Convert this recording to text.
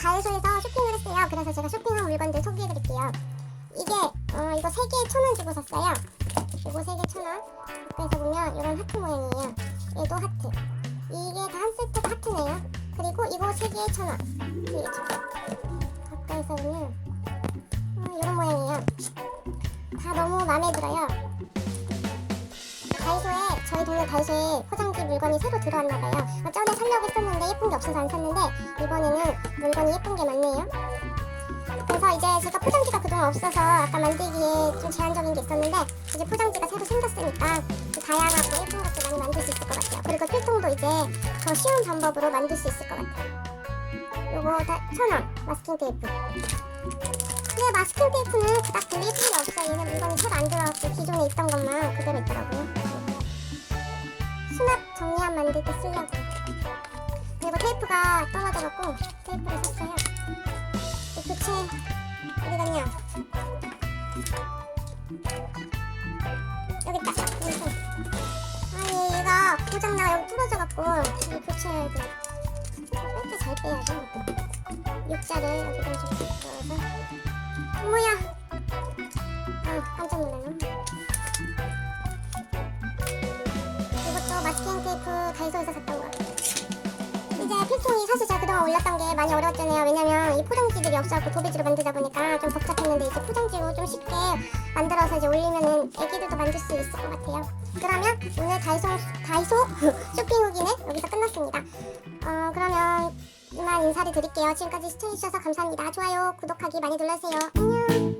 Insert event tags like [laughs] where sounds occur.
다이소에서 쇼핑을 했어요. 그래서 제가 쇼핑한 물건들 소개해드릴게요. 이게 어, 이거 세 개에 천원 주고 샀어요. 이거 세개천 원. 가까이서 보면 이런 하트 모양이에요. 얘도 하트. 이게 다 한 세트가 하트네요. 그리고 이거 세 개에 천 원. 이게 가까이서 보면 어, 이런 모양이에요. 다 너무 마음에 들어요. 다이소에 동네 다이소에 포장지 물건이 새로 들어왔나 봐요. 어, 전에 살려고 했었는데 예쁜 게 없어서 안 샀는데 이번에는 물건이 예쁜 게 많네요. 그래서 이제 제가 포장지가 그동안 없어서 아까 만들기에 좀 제한적인 게 있었는데 이제 포장지가 새로 생겼으니까 좀 다양하고 예쁜 것도 많이 만들 수 있을 것 같아요. 그리고 필통도 이제 더 쉬운 방법으로 만들 수 있을 것 같아요. 요거 다 천원 마스킹 테이프. 근데 마스킹 테이프는 그닥 별로 만들 때 쓰려고. 그리고 테이프가 떨어져갖고 테이프를 샀어요. 이 교체 어디 갔냐? 여기 있다. 여기. 아니 얘가 고장나 여기 뚫어져갖고 이거 교체해야 돼. 뺄때 잘 빼야죠. 육자를 여기다 좀 넣어서. 뭐야? 아 깜짝 놀랐네. 다이소에서 샀던 거. 이제 필통이 사실 제가 그동안 올렸던 게 많이 어려웠잖아요. 왜냐면 이 포장지들이 없어갖고 도배지로 만들다 보니까 좀 복잡했는데 이제 포장지로 좀 쉽게 만들어서 이제 올리면은 애기들도 만들 수 있을 것 같아요. 그러면 오늘 다이소 다이소 [laughs] 쇼핑 후기는 여기서 끝났습니다. 어 그러면 이만 인사를 드릴게요. 지금까지 시청해주셔서 감사합니다. 좋아요, 구독하기 많이 눌러주세요. 안녕.